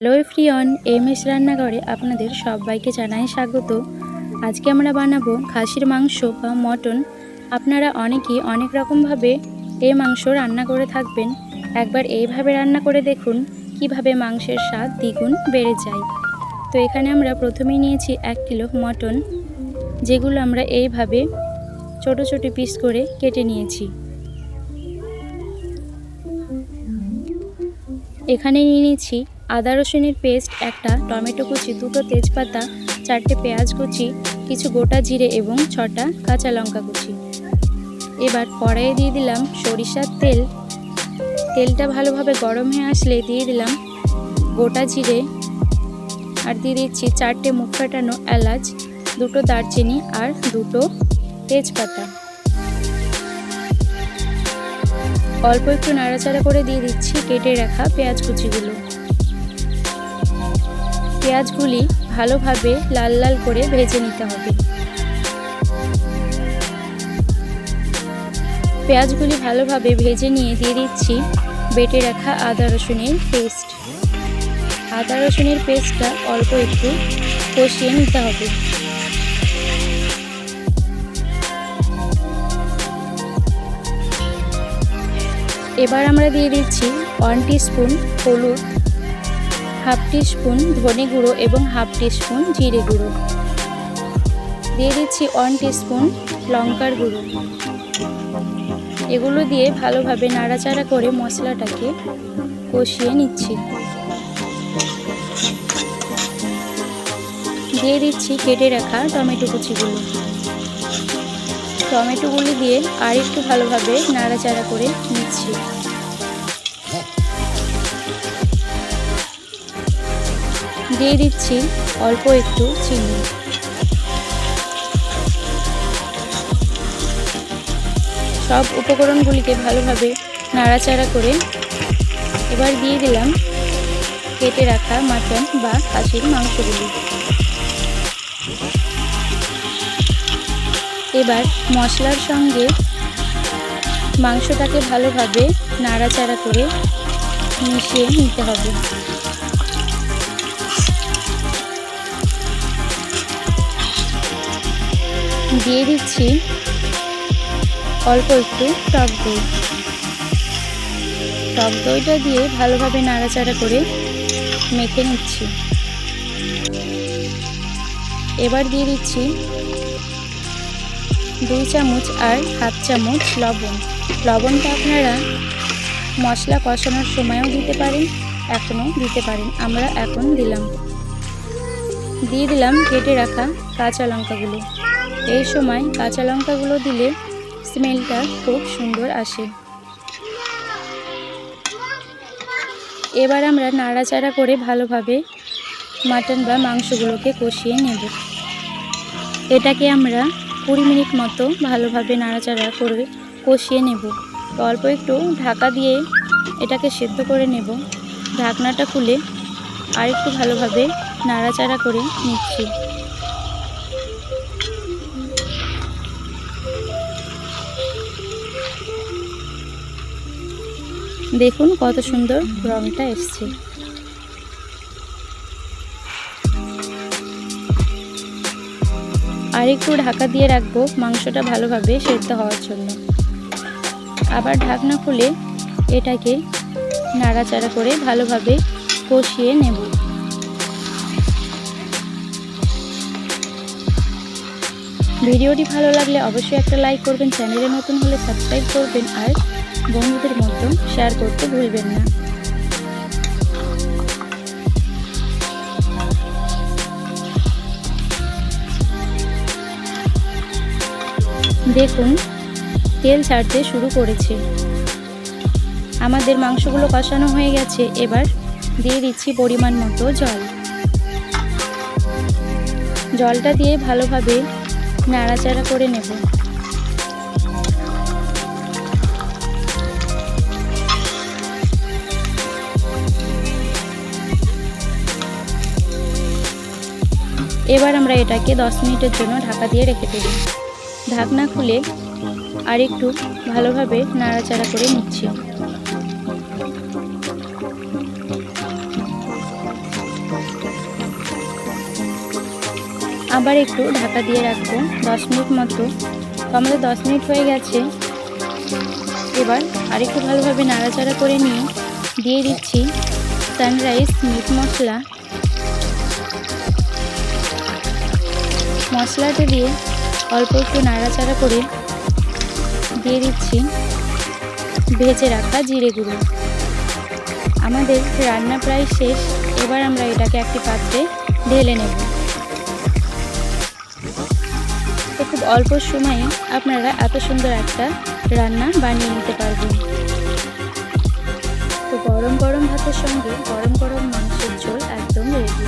Hello ফ্রিয়ন M S রান্নাঘরে আপনাদের সবাইকে জানাই স্বাগত। আজকে আমরা বানাবো খাসির মাংস বা মটন। আপনারা অনেকেই অনেক রকমভাবে এই মাংস রান্না করে থাকবেন। একবার এইভাবে রান্না করে দেখুন, কীভাবে মাংসের স্বাদ দ্বিগুণ বেড়ে যায়। তো এখানে আমরা প্রথমেই নিয়েছি এক কিলো মটন, যেগুলো আমরা এইভাবে ছোট ছোট পিস করে কেটে নিয়েছি। এখানে নিয়ে নিয়েছি আদা রসুনের পেস্ট, একটা টমেটো কুচি, দুটো তেজপাতা, চারটে পেঁয়াজ কুচি, কিছু গোটা জিরে এবং ছটা কাঁচা লঙ্কা কুচি। এবার কড়াইয়ে দিয়ে দিলাম সরিষার তেল। তেলটা ভালোভাবে গরম হয়ে আসলে দিয়ে দিলাম গোটা জিরে। আর দিয়ে দিচ্ছি চারটে মুখ ফাটানো এলাচ, দুটো দারচিনি আর দুটো তেজপাতা। অল্প একটু নাড়াচাড়া করে দিয়ে দিচ্ছি কেটে রাখা পেঁয়াজ কুচিগুলো। পেঁয়াজগুলি ভালোভাবে লাল লাল করে ভেজে নিতে হবে। পেঁয়াজগুলি ভালোভাবে ভেজে নিয়ে দিয়ে দিচ্ছি বেটে রাখা আদা রসুনের পেস্ট। আদা রসুনের পেস্টটা অল্প একটু কষিয়ে নিতে হবে। এবার আমরা দিয়ে দিচ্ছি ওয়ান স্পুন হলুদ হাফ স্পুন ধনে গুঁড়ো এবং হাফ স্পুন জিরে গুঁড়ো। দিয়ে দিচ্ছি ওয়ান স্পুন লঙ্কার গুঁড়ো। এগুলো দিয়ে ভালোভাবে নাড়াচাড়া করে মশলাটাকে কষিয়ে নিচ্ছি। দিয়ে দিচ্ছি কেটে রাখা টমেটো কুচিগুলো। টমেটোগুলি দিয়ে আর একটু ভালোভাবে নাড়াচাড়া করে নিচ্ছি। দিয়ে দিচ্ছি অল্প একটু চিনি। সব উপকরণগুলিকে ভালোভাবে নাড়াচাড়া করে এবার দিয়ে দিলাম কেটে রাখা মাটন বা খাসির মাংসগুলি। এবার মশলার সঙ্গে মাংসটাকে ভালোভাবে নাড়াচাড়া করে মিশিয়ে নিতে হবে। দিয়ে দিচ্ছি। অল্প একটু টক দই। টক দইটা দিয়ে ভালোভাবে নাড়াচাড়া করে মেখে নিচ্ছি। এবার দিয়ে দিচ্ছি দুই চামচ আর হাফ চামচ লবণ। লবণটা আপনারা মশলা কষানোর সময়ও দিতে পারেন, এখনও দিতে পারেন। আমরা এখন দিলাম। দিয়ে দিলাম কেটে রাখা কাঁচা লঙ্কাগুলো। এই সময় কাঁচা লঙ্কাগুলো দিলে স্মেলটা খুব সুন্দর আসে। এবার আমরা নাড়াচাড়া করে ভালোভাবে মাটন বা মাংসগুলোকে কষিয়ে নেব। এটাকে আমরা কুড়ি মিনিট মতো ভালোভাবে নাড়াচাড়া করে কষিয়ে নেব। অল্প একটু ঢাকা দিয়ে এটাকে সেদ্ধ করে নেব। ঢাকনাটা খুলে আরেকটু ভালোভাবে নাড়াচাড়া করে নিচ্ছি। দেখুন কত সুন্দর রংটা এসছে। আর একটু ঢাকা দিয়ে রাখব, মাংসটা ভালোভাবে সেদ্ধ হওয়ার জন্য। আবার ঢাকনা খুলে এটাকে নাড়াচাড়া করে ভালোভাবে কষিয়ে নেব। ভিডিওটি ভালো লাগলে অবশ্যই একটা লাইক করবেন, চ্যানেলে নতুন হলে সাবস্ক্রাইব করবেন, আর বন্ধুদের মতো শেয়ার করতে ভুলবেন না। দেখুন, তেল ছাড়তে শুরু করেছে। আমাদের মাংসগুলো কষানো হয়ে গেছে, এবার দিয়ে দিচ্ছি পরিমাণ মতো জল। জলটা দিয়ে ভালোভাবে নাড়াচাড়া করে নেব। এবার আমরা এটাকে 10 মিনিটের জন্য ঢাকা দিয়ে রেখে দেব। ঢাকনা খুলে আর একটু ভালোভাবে নাড়াচাড়া করে নিচ্ছি। আবার একটু ঢাকা দিয়ে রাখব। দশ মিনিট মতো। তো আমাদের দশ মিনিট হয়ে গেছে। এবার আর একটু ভালোভাবে নাড়াচাড়া করে নিয়ে দিয়ে দিচ্ছি সানরাইজ মিট মশলা। মশলাটা দিয়ে অল্প একটু নাড়াচাড়া করে দিয়ে দিচ্ছি ভেজে রাখা জিরে গুঁড়ো। আমাদের রান্না প্রায় শেষ। এবার আমরা এটাকে একটি পাত্রে ঢেলে নেব। তো খুব অল্প সময়ে আপনারা এত সুন্দর একটা রান্না বানিয়ে নিতে পারবেন। তো গরম গরম ভাতের সঙ্গে গরম গরম মাংসের ঝোল একদম রেডি